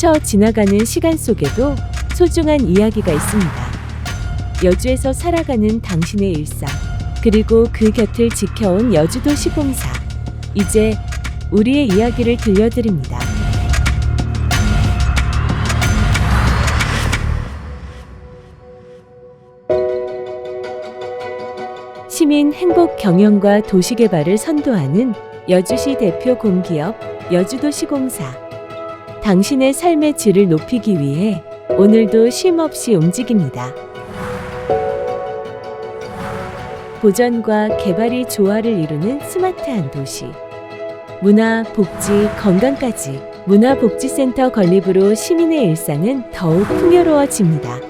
스쳐 지나가는 시간 속에도 소중한 이야기가 있습니다. 여주에서 살아가는 당신의 일상, 그리고 그 곁을 지켜온 여주도 시공사. 이제 우리의 이야기를 들려드립니다. 시민 행복 경영과 도시 개발을 선도하는 여주시 대표 공기업 여주도시공사. 당신의 삶의 질을 높이기 위해 오늘도 쉼 없이 움직입니다. 보전과 개발이 조화를 이루는 스마트한 도시. 문화, 복지, 건강까지 문화복지센터 건립으로 시민의 일상은 더욱 풍요로워집니다.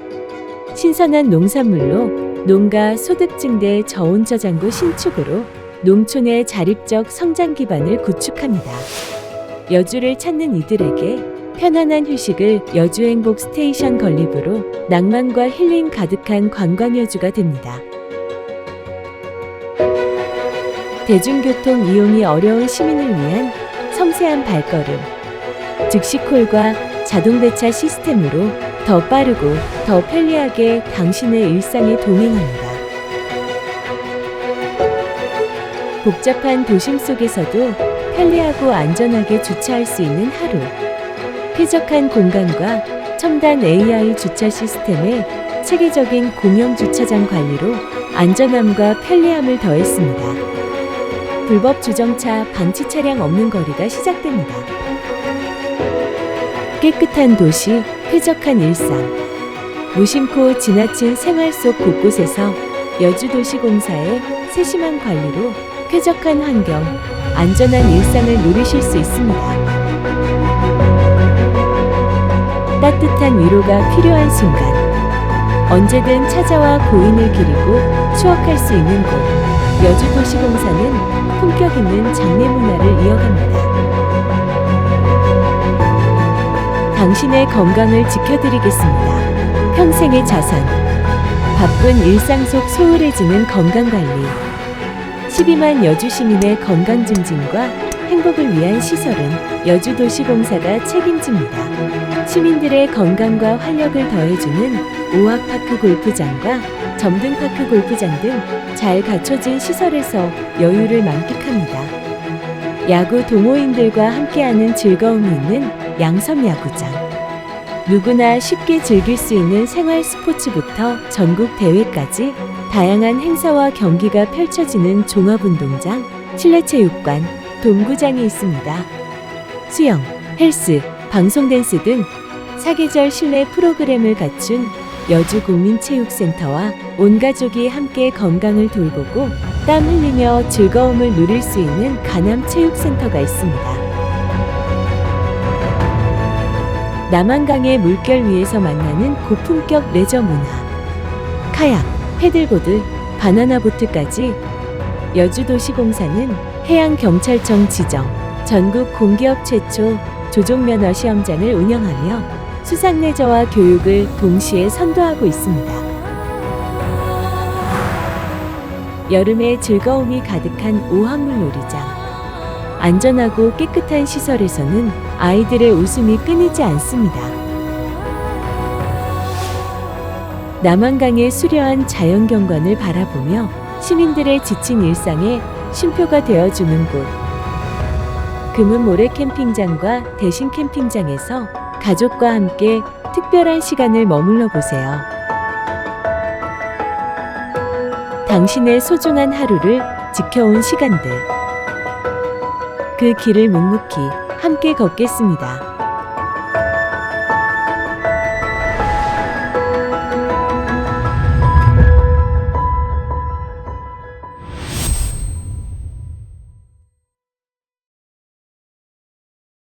신선한 농산물로 농가 소득 증대 저온 저장고 신축으로 농촌의 자립적 성장 기반을 구축합니다. 여주를 찾는 이들에게 편안한 휴식을 여주 행복 스테이션 건립으로 낭만과 힐링 가득한 관광 여주가 됩니다. 대중교통 이용이 어려운 시민을 위한 섬세한 발걸음, 즉시콜과 자동 배차 시스템으로 더 빠르고 더 편리하게 당신의 일상에 동행합니다. 복잡한 도심 속에서도 편리하고 안전하게 주차할 수 있는 하루. 쾌적한 공간과 첨단 AI 주차 시스템의 체계적인 공영 주차장 관리로 안전함과 편리함을 더했습니다. 불법 주정차 방치 차량 없는 거리가 시작됩니다. 깨끗한 도시, 쾌적한 일상. 무심코 지나친 생활 속 곳곳에서 여주도시공사의 세심한 관리로 쾌적한 환경, 안전한 일상을 누리실 수 있습니다. 따뜻한 위로가 필요한 순간, 언제든 찾아와 고인을 기리고 추억할 수 있는 곳, 여주도시공사는 품격 있는 장례 문화를 이어갑니다. 당신의 건강을 지켜드리겠습니다. 평생의 자산. 바쁜 일상 속 소홀해지는 건강관리. 12만 여주 시민의 건강 증진과 행복을 위한 시설은 여주도시공사가 책임집니다. 시민들의 건강과 활력을 더해주는 오악파크 골프장과 점등파크 골프장 등 잘 갖춰진 시설에서 여유를 만끽합니다. 야구 동호인들과 함께하는 즐거움이 있는 양섬 야구장. 누구나 쉽게 즐길 수 있는 생활 스포츠부터 전국 대회까지 다양한 행사와 경기가 펼쳐지는 종합운동장, 실내체육관, 동구장이 있습니다. 수영, 헬스, 방송 댄스 등 사계절 실내 프로그램을 갖춘 여주국민체육센터와 온 가족이 함께 건강을 돌보고 땀 흘리며 즐거움을 누릴 수 있는 가남체육센터가 있습니다. 남한강의 물결 위에서 만나는 고품격 레저 문화. 카약, 패들보드, 바나나 보트까지 여주도시공사는 해양경찰청 지정 전국 공기업 최초 조종면허 시험장을 운영하며 수상 레저와 교육을 동시에 선도하고 있습니다. 여름의 즐거움이 가득한 오한물 놀이장. 안전하고 깨끗한 시설에서는 아이들의 웃음이 끊이지 않습니다. 남한강의 수려한 자연 경관을 바라보며 시민들의 지친 일상에 쉼표가 되어주는 곳. 금은 모래 캠핑장과 대신 캠핑장에서 가족과 함께 특별한 시간을 머물러 보세요. 당신의 소중한 하루를 지켜온 시간들. 그 길을 묵묵히 함께 걷겠습니다.